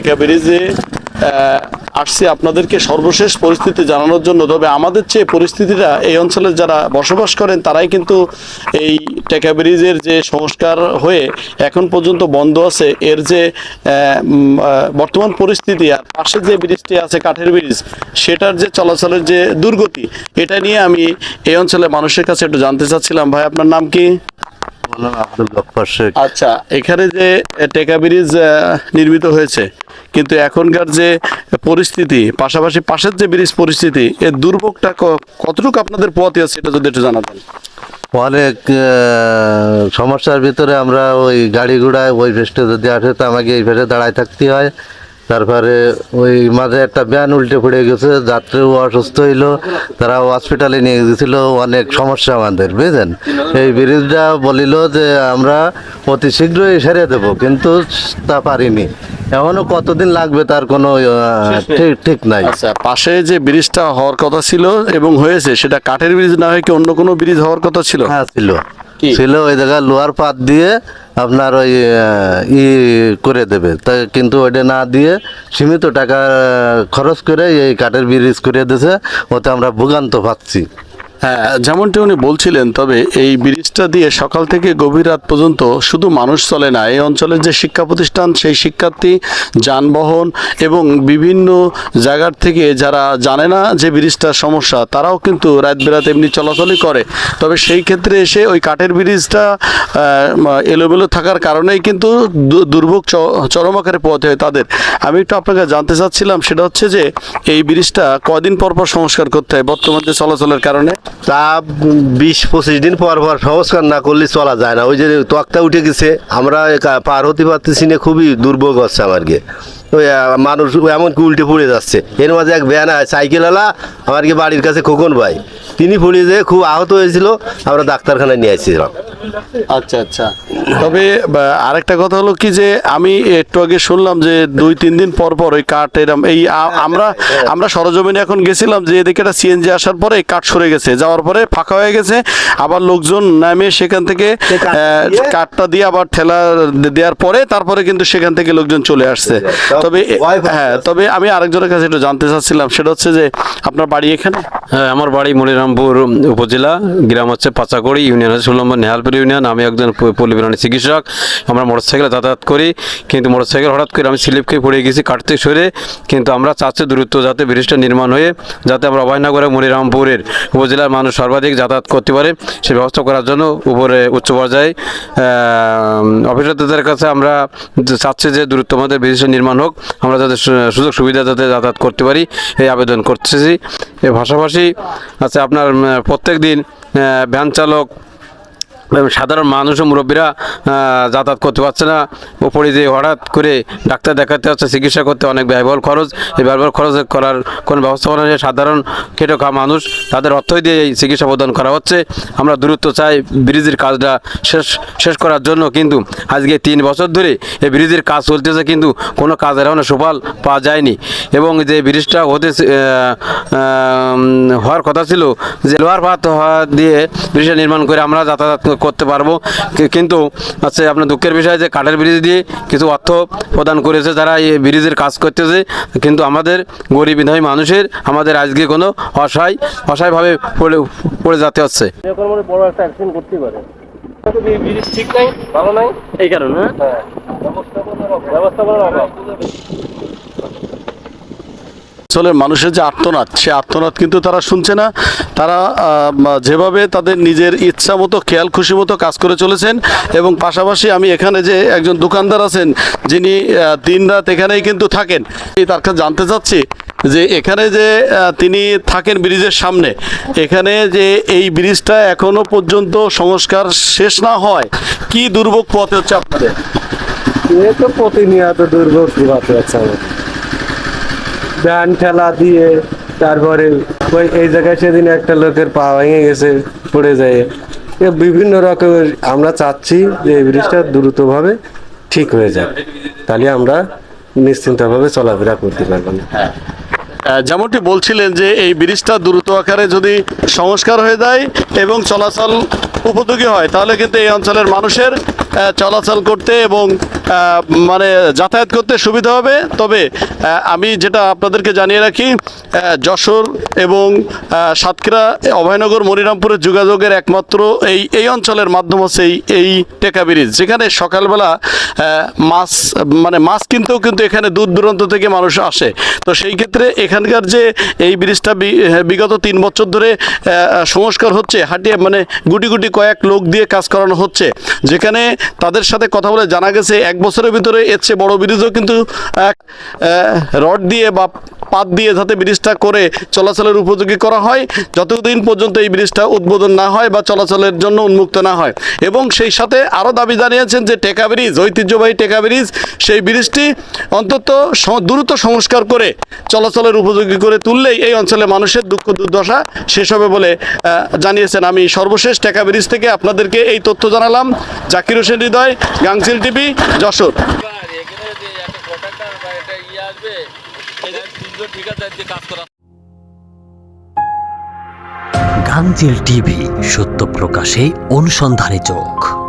টেকা ব্রিজে আসছি আপনাদেরকে সর্বশেষ পরিস্থিতি জানানোর জন্য। তবে আমাদের চেয়ে পরিস্থিতিটা এই অঞ্চলে যারা বসবাস করেন, তারাই কিন্তু এই টেকা ব্রিজের যে সংস্কার হয়ে এখন পর্যন্ত বন্ধ আছে। এর যে বর্তমান পরিস্থিতি আর পাশে যে ব্রিজটি আছে, কাঠের ব্রিজ, সেটার যে চলাচলের যে দুর্গতি, এটা নিয়ে আমি এই অঞ্চলের মানুষের কাছে একটু জানতে চাচ্ছিলাম। ভাই, আপনার নাম কি? বললাম আব্দুল গফফার শেখ আচ্ছা এখানে যে টেকা ব্রিজ নির্মিত হয়েছে কিন্তু এখনকার যে পরিস্থিতি পাশাপাশি পাশের যে ব্রিজ পরিস্থিতি এর দুর্ভোগটা কতটুকু আপনাদের পথে আছে এটা যদি একটু জানাতেন? অনেক আহ, সমস্যার ভিতরে আমরা ওই গাড়ি ঘোড়ায় ওই ফেস্টে যদি আসে তো আমাকে এই ফেসে দাঁড়ায় থাকতে হয়। তারপরে ওই মাঝে একটা ব্যান উল্টে পড়ে গেছে যাত্রীও অসুস্থ হইল তারা হসপিটালে নিয়ে গেছিল অনেক সমস্যা আমাদের বুঝলেন এই ব্রিজটা বলিল যে আমরা অতি শীঘ্রই সেরে দেব কিন্তু তা পারিনি। এখনও কতদিন লাগবে তার কোনো ঠিক ঠিক নাই। আচ্ছা পাশে যে ব্রিজটা হওয়ার কথা ছিল এবং হয়েছে সেটা কাঠের ব্রিজ না হয় কি অন্য কোনো ব্রিজ হওয়ার কথা ছিল? হ্যাঁ ছিল? ছিল ওই জায়গায় লোহার পাত দিয়ে আপনার ওই ই করে দেবে। তা কিন্তু ওইটা না দিয়ে সীমিত টাকা খরচ করে এই কাঠের ব্রিজ করে দিয়েছে। ওতে আমরা ভোগান্ত পাচ্ছি। হ্যাঁ যেমনটি উনি বলছিলেন, তবে এই ব্রিজটা দিয়ে সকাল থেকে গভীর রাত পর্যন্ত শুধু মানুষ চলে না, এই অঞ্চলের যে শিক্ষা প্রতিষ্ঠান, সেই শিক্ষার্থী, যানবাহন এবং বিভিন্ন জায়গার থেকে যারা জানে না যে ব্রিজটার সমস্যা, তারাও কিন্তু রাত বেরাত এমনি চলাচলই করে। তবে সেই ক্ষেত্রে এসে ওই কাঠের ব্রিজটা এলোমেলো থাকার কারণেই কিন্তু দুর্ভোগ চরম আকারে পথে হয় তাদের। আমি একটু আপনাকে জানতে চাচ্ছিলাম, সেটা হচ্ছে যে এই ব্রিজটা কদিন পর পর সংস্কার করতে হয় বর্তমান যে চলাচলের কারণে? তা বিশ পঁচিশ দিন পর পর সংস্কার না করলে চলা যায় না। ওই যে তক্তা উঠে গেছে, আমরা পার হতে পারতেছি না, খুবই দুর্ভোগ হচ্ছে আমার গিয়ে। ওই মানুষ এমন কি উল্টে পড়ে যাচ্ছে। এর মাঝে এক ব্যান সাইকেলওয়ালা আমার কি বাড়ির কাছে খোকন ভাই। তিনি পড়ে যেয়ে খুব আহত হয়েছিল আমরা ডাক্তারখানায় নিয়ে আসছিলাম। আচ্ছা আচ্ছা। তবে আরেকটা কথা হলো কি যে আমি একটু আগে শুনলাম যে দুই তিন দিন পর পর ওই কাঠ এরম এই আমরা আমরা সরজমিনে এখন গেছিলাম যে এদিকে একটা সিএনজি আসার পরে এই কাঠ সরে গেছে। যাওয়ার পরে ফাঁকা হয়ে গেছে আবার লোকজন নামে সেখান থেকে কাঠটা দিয়ে? আবার ঠেলা দেওয়ার পরে তারপরে কিন্তু সেখান থেকে লোকজন চলে আসছে। তবে হ্যাঁ তবে আমি আরেকজনের কাছে একটু জানতে চাচ্ছিলাম সেটা হচ্ছে যে আপনার বাড়ি এখানে? হ্যাঁ আমার বাড়ি মনিরামপুর উপজেলা, গ্রাম হচ্ছে পাচাকড়ি, ইউনিয়ন হচ্ছে ষোলো নম্বর নেহালপুর ইউনিয়ন। আমি একজন প- পল্লী প্রাণী চিকিৎসক। আমরা মোটরসাইকেলে যাতায়াত করি, কিন্তু মোটরসাইকেল হঠাৎ করে আমি স্লিপ খেয়ে পড়ে গেছি কাটতে সরে। কিন্তু আমরা চাচ্ছি দূরত্ব যাতে ব্রিজটা নির্মাণ হয়ে, যাতে আমরা অভয়নগরে, মনিরামপুরের উপজেলার মানুষ সর্বাধিক যাতায়াত করতে পারে, সে ব্যবস্থা করার জন্য উপরে উচ্চ পর্যায়ে অফিসারদের কাছে আমরা চাচ্ছি যে দূরত্ব আমাদের ব্রিজটা নির্মাণ হোক। আমরা যাতে সুযোগ সুবিধা যাতে যাতায়াত করতে পারি, এই আবেদন করতেছি। এর ভাষাভাষী আছে আপনার প্রত্যেক দিন ভ্যান চালক সাধারণ মানুষ ও মুরব্বীরা যাতায়াত করতে পারছে না। উপরে যে হঠাৎ করে ডাক্তার দেখাতে হচ্ছে চিকিৎসা করতে অনেক ব্যয়বহুল খরচ। এই ব্যয়বহুল খরচ করার কোনো ব্যবস্থাপনা নেই। সাধারণ খেটে খাওয়া মানুষ, তাদের অর্থই দিয়ে এই চিকিৎসা প্রদান করা হচ্ছে। আমরা দূরত্ব চাই ব্রিজের কাজটা শেষ শেষ করার জন্য। কিন্তু আজকে তিন বছর ধরে এই ব্রিজের কাজ চলতেছে, কিন্তু কোনো কাজের এখনও সুফল পাওয়া যায়নি। এবং যে ব্রিজটা হতে হওয়ার কথা ছিল, যে লোহার ভাত দিয়ে ব্রিজটা নির্মাণ করে আমরা যাতায়াত করতে পারব। কিন্তু আছে আপনার দুঃখের বিষয় যে কাঠের ব্রিজ দিয়ে কিছু অর্থ প্রদান করেছে যারা এই ব্রিজের কাজ করতেছে। কিন্তু আমাদের গরিব বিধায়ী মানুষের আমাদের আজকে কোনো অসহায় অসহায়ভাবে পড়ে পড়ে যেতে হচ্ছে। অঞ্চলের মানুষের যে আর্তনাদ, সে আর্তনাদ কিন্তু তারা শুনছে না। তারা যেভাবে তাদের নিজের ইচ্ছা মতো, খেয়াল খুশি মতো কাজ করে চলেছেন এবং পাশাপাশি আমি এখানে যে একজন দোকানদার আছেন, যিনি দিন রাত এখানেই কিন্তু থাকেন। তার কাছে জানতে চাচ্ছি যে এখানে যে তিনি থাকেন ব্রিজের সামনে, এখানে যে এই ব্রিজটা এখনও পর্যন্ত সংস্কার শেষ না হয়, কি দুর্ভোগ পথে হচ্ছে আপনাদের? এ তো প্রতিনিয়ত দুর্ভোগ পোহাতে হচ্ছে ভ্যান ঠেলা দিয়ে তারপরে ওই এই জায়গায় সেদিন একটা লোকের পা ভেঙে গেছে, পড়ে যায়। বিভিন্ন রকমের আমরা চাচ্ছি যে এই ব্রিজটা দ্রুতভাবে ঠিক হয়ে যাক। তাহলে আমরা নিশ্চিন্তভাবে চলাফেরা করতে পারব না। যেমনটি বলছিলেন যে এই ব্রিজটা দ্রুত আকারে যদি সংস্কার হয়ে যায় এবং চলাচল উপযোগী হয়, তাহলে কিন্তু এই অঞ্চলের মানুষের চলাচল করতে এবং মানে যাতায়াত করতে সুবিধা হবে। তবে আমি যেটা আপনাদেরকে জানিয়ে রাখি যশোর এবং সাতক্ষীরা, অভয়নগর মনিরামপুরের যোগাযোগের একমাত্র এই এই অঞ্চলের মাধ্যম হচ্ছে এই এই টেকা ব্রিজ। যেখানে সকালবেলা মাছ মানে মাছ কিনতেও কিন্তু এখানে দূর দূরান্ত থেকে মানুষ আসে। তো সেই ক্ষেত্রে এখানকার যে এই ব্রিজটা বিগত তিন বছর ধরে সংস্কার হচ্ছে, হাটিয়ে মানে গুটি গুটি কয়েক লোক দিয়ে কাজ করানো হচ্ছে। যেখানে তাদের সাথে কথা বলে জানা গেছে, এক বছরের ভিতরে এর চেয়ে বড় ব্রিজও কিন্তু রড দিয়ে বা পাত দিয়ে যাতে ব্রিজটা করে চলাচলের উপযোগী করা হয়, যতদিন পর্যন্ত এই ব্রিজটা উদ্বোধন না হয় বা চলাচলের জন্য উন্মুক্ত না হয়। এবং সেই সাথে আরও দাবি জানিয়েছেন যে টেকা ব্রিজ, ঐতিহ্যবাহী টেকা ব্রিজ, সেই ব্রিজটি অন্তত দ্রুত সংস্কার করে চলাচলের উপযোগী করে তুললেই এই অঞ্চলে মানুষের দুঃখ দুর্দশা শেষ হবে বলে জানিয়েছেন। আমি সর্বশেষ টেকা ব্রিজ থেকে আপনাদেরকে এই তথ্য জানালাম। জাকির হোসেন হৃদয় গাংসিল টিভি, যশোর। গাংচিল টিভি সত্য প্রকাশে অনুসন্ধানে চোখ।